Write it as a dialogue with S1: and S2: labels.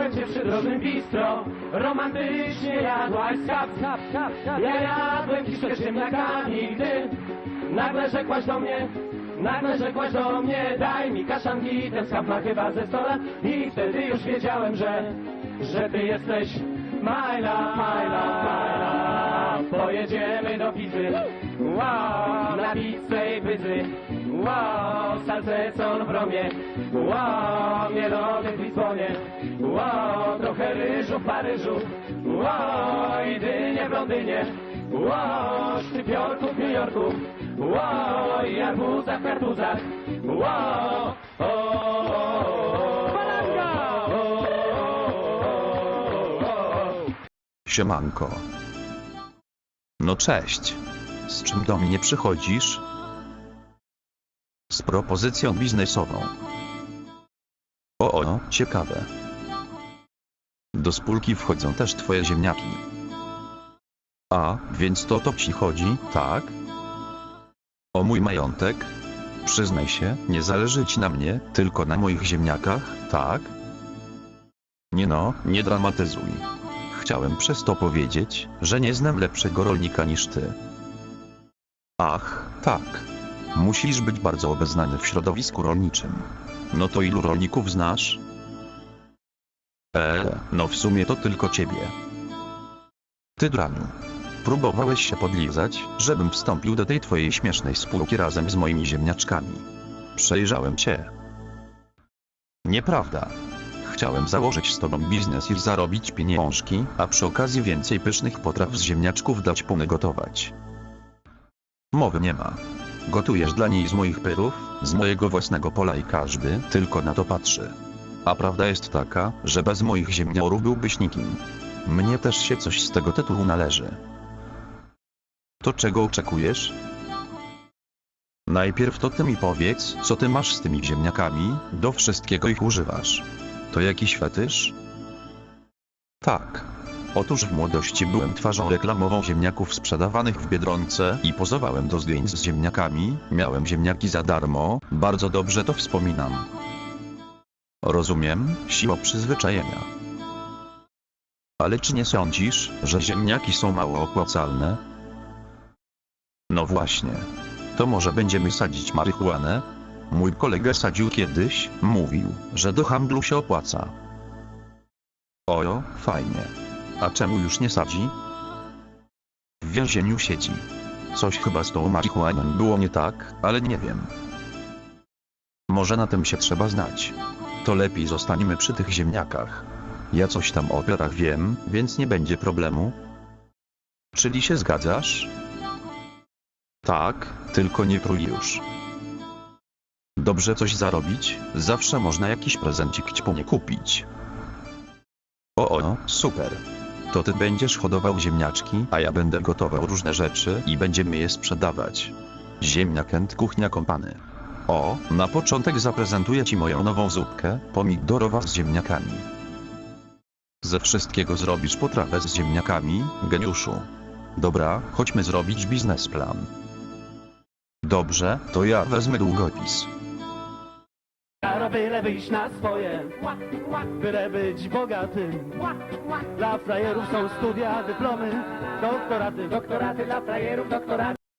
S1: Widziałem cię przy drożnym bistro Romantycznie jadłaś skap, Ja jadłem kiszkę z ziemniakami Gdy nagle rzekłaś do mnie Nagle rzekłaś do mnie Daj mi kaszanki, ten skap ma chyba ze 100 lat. I wtedy już wiedziałem, że Że ty jesteś my love, my love, my love Pojedziemy do pizzy Wow, na pizzę i pyzy Wow, salcesol w Romie Wow, mielony w Lizbonie Wow, trochę ryżu w Paryżu Wow, i dynie w Londynie Wow, szczypiorku w New Yorku Wow, i arbuza w kartuzach o, o, o.
S2: Siemanko. No cześć. Z czym do mnie przychodzisz? Z propozycją biznesową. O, o, ciekawe. Do spółki wchodzą też twoje ziemniaki. A, więc to to ci chodzi, tak? O mój majątek? Przyznaj się, nie zależy ci na mnie, tylko na moich ziemniakach, tak? Nie no, nie dramatyzuj. Chciałem przez to powiedzieć, że nie znam lepszego rolnika niż ty. Ach, tak. Musisz być bardzo obeznany w środowisku rolniczym. No to ilu rolników znasz? Eee, no w sumie to tylko ciebie. Ty draniu. Próbowałeś się podlizać, żebym wstąpił do tej twojej śmiesznej spółki razem z moimi ziemniaczkami. Przejrzałem cię. Nieprawda. Chciałem założyć z tobą biznes i zarobić pieniążki, a przy okazji więcej pysznych potraw z ziemniaczków dać ponegotować. Mowy nie ma. Gotujesz dla niej z moich pyrów, z mojego własnego pola i każdy tylko na to patrzy. A prawda jest taka, że bez moich ziemniorów byłbyś nikim. Mnie też się coś z tego tytułu należy. To czego oczekujesz? Najpierw to ty mi powiedz, co ty masz z tymi ziemniakami, do wszystkiego ich używasz. To jakiś fetysz? Tak. Otóż w młodości byłem twarzą reklamową ziemniaków sprzedawanych w Biedronce i pozowałem do zdjęć z ziemniakami, miałem ziemniaki za darmo, bardzo dobrze to wspominam. Rozumiem, siła przyzwyczajenia. Ale czy nie sądzisz, że ziemniaki są mało opłacalne? No właśnie. To może będziemy sadzić marihuanę? Mój kolega sadził kiedyś, mówił, że do handlu się opłaca. Ojo, fajnie. A czemu już nie sadzi? W więzieniu siedzi. Coś chyba z tą marihuaną było nie tak, ale nie wiem. Może na tym się trzeba znać. To lepiej zostaniemy przy tych ziemniakach. Ja coś tam o operach wiem, więc nie będzie problemu. Czyli się zgadzasz? Tak, tylko nie prój już. Dobrze coś zarobić, zawsze można jakiś prezencik ćpunie kupić. O, o, super. To ty będziesz hodował ziemniaczki, a ja będę gotował różne rzeczy i będziemy je sprzedawać. Ziemniak and kuchnia kompany. O, na początek zaprezentuję ci moją nową zupkę, pomidorowa z ziemniakami. Ze wszystkiego zrobisz potrawę z ziemniakami, geniuszu. Dobra, chodźmy zrobić biznesplan. Dobrze, to ja wezmę długopis.
S1: Byle wyjść na swoje, byle być bogatym. Dla frajerów są studia, dyplomy, doktoraty, doktoraty dla frajerów, doktoraty.